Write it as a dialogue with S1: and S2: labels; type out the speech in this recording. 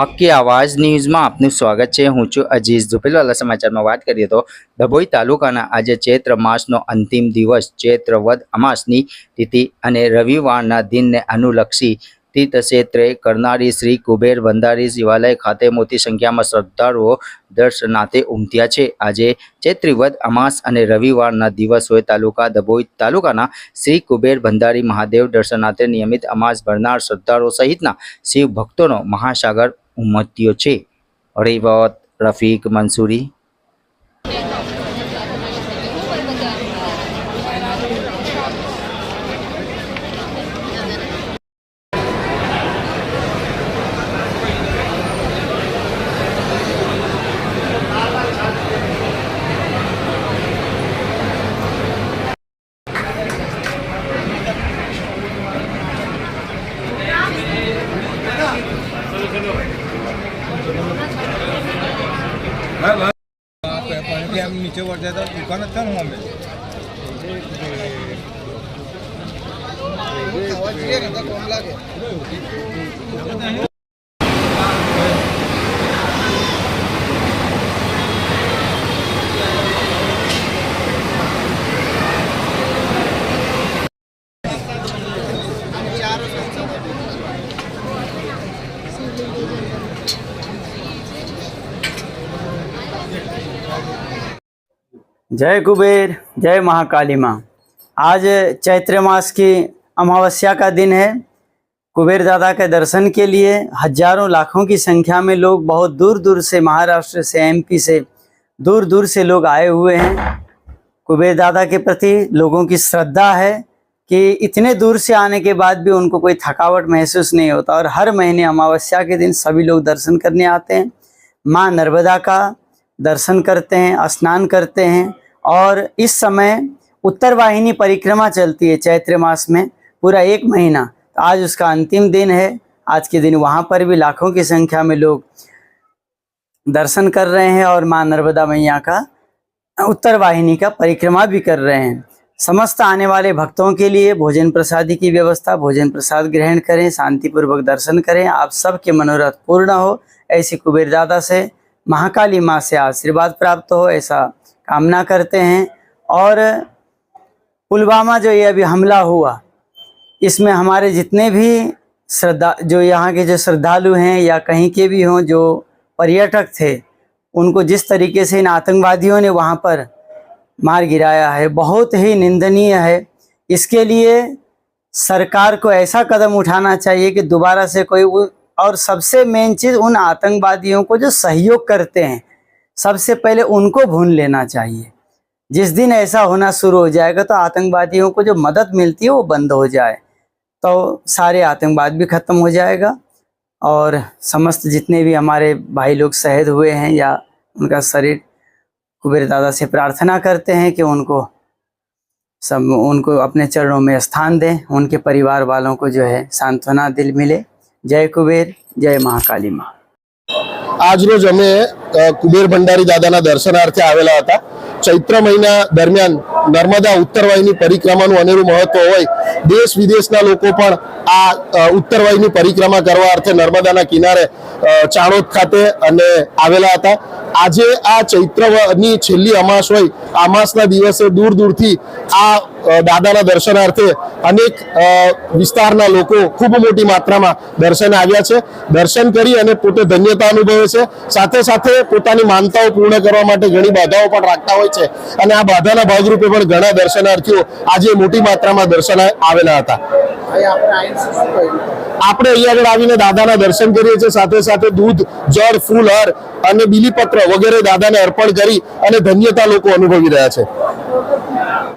S1: હક્કી આવાજ ન્યૂઝમાં આપનું સ્વાગત છે. હું છું અજીઝ ઝુપેલવાલા સમાચારમાં વાત કરીએ તો ડભોઈ તાલુકાના આજે ચૈત્ર માસનો અંતિમ દિવસ ચૈત્ર વદ અમાસની તિથિ અને રવિવારના દિનને અનુલક્ષી તીર્થક્ષેત્રે કરનારી શ્રી કુબેર ભંડારી શિવાલય ખાતે મોટી સંખ્યામાં શ્રદ્ધાળુઓ દર્શનાર્થે ઉમટ્યા છે. આજે ચૈત્રી વદ અમાસ અને રવિવારના દિવસોએ તાલુકા દભોઈ તાલુકાના શ્રી કુબેર ભંડારી મહાદેવ દર્શનાર્થે નિયમિત અમાસ ભરનાર શ્રદ્ધાળુઓ સહિતના શિવ ભક્તોનો મહાસાગર ઉમટ્યો છે. રૈવત રફીક મંસૂરી.
S2: से हम नीचे बढ़ जाता है दुकान अच्छा हुआ मैं Thank you.
S3: जय कुबेर, जय महाकाली माँ आज चैत्र मास की अमावस्या का दिन है। कुबेर दादा के दर्शन के लिए हज़ारों लाखों की संख्या में लोग बहुत दूर दूर से, महाराष्ट्र से एमपी से दूर दूर से लोग आए हुए हैं। कुबेर दादा के प्रति लोगों की श्रद्धा है कि इतने दूर से आने के बाद भी उनको कोई थकावट महसूस नहीं होता और हर महीने अमावस्या के दिन सभी लोग दर्शन करने आते हैं। माँ नर्मदा का दर्शन करते हैं, स्नान करते हैं। और इस समय उत्तर वाहिनी परिक्रमा चलती है चैत्र मास में, पूरा एक महीना। तो आज उसका अंतिम दिन है। आज के दिन वहाँ पर भी लाखों की संख्या में लोग दर्शन कर रहे हैं और माँ नर्मदा मैया का उत्तर वाहिनी का परिक्रमा भी कर रहे हैं। समस्त आने वाले भक्तों के लिए भोजन प्रसादी की व्यवस्था, भोजन प्रसाद ग्रहण करें, शांतिपूर्वक दर्शन करें। आप सबके मनोरथ पूर्ण हो। ऐसी कुबेर दादा से महाकाली माँ से आशीर्वाद प्राप्त हो। ऐसा कामना करते हैं और पुलवामा जो ये अभी हमला हुआ, इसमें हमारे जितने भी श्रद्धा, जो यहाँ के जो श्रद्धालु हैं या कहीं के भी हों, जो पर्यटक थे, उनको जिस तरीके से इन आतंकवादियों ने वहाँ पर मार गिराया है, बहुत ही निंदनीय है। इसके लिए सरकार को ऐसा कदम उठाना चाहिए कि दोबारा से कोई और सबसे मेन चीज़ उन आतंकवादियों को जो सहयोग करते हैं सबसे पहले उनको भून लेना चाहिए। जिस दिन ऐसा होना शुरू हो जाएगा तो आतंकवादियों को जो मदद मिलती है, वो बंद हो जाए। तो सारे आतंकवाद भी ख़त्म हो जाएगा और समस्त जितने भी हमारे भाई लोग शहीद हुए हैं या उनका शरीर, कुबेर दादा से प्रार्थना करते हैं कि उनको सब, उनको अपने चरणों में स्थान दें, उनके परिवार वालों को जो है सांत्वना दिल मिले। जय कुबेर, जय महाकाली माँ।
S4: आज रोज हमें કુબેર ભંડારી દાદાના દર્શનાર્થે આવેલા હતા. ચૈત્ર મહિના દરમિયાન નર્મદા ઉત્તરવાહિની પરિક્રમાનું અનેરું મહત્વ હોય, દેશ વિદેશના લોકો પણ આ ઉત્તરવાહિની પરિક્રમા કરવા અર્થે નર્મદાના કિનારે ચાણોદ ખાતે અને આવેલા હતા. આજે આ ચૈત્રની છેલ્લી અમાસ હોય, અમાસના દિવસે દૂર દૂરથી આ દાદાના દર્શનાર્થે અનેક વિસ્તારના લોકો ખૂબ મોટી માત્રામાં દર્શન આવ્યા છે. દર્શન કરી અને પોતે ધન્યતા અનુભવે છે. સાથે સાથે પોતાની માનતાઓ પૂર્ણ કરવા માટે ઘણી બાધાઓ પણ રાખતા હોય છે. અને આ બાધાના ભાગરૂપે પણ ઘણા દર્શનાર્થીઓ આજે મોટી માત્રામાં દર્શન આવેલા હતા. આપણે અહીંયા આગળ આવીને દાદાના દર્શન કરીએ છીએ. સાથે સાથે દૂધ જળ ફૂલ હર અને બીલીપત્ર વગેરે દાદાને અર્પણ કરી અને ધન્યતા લોકો અનુભવી રહ્યા છે.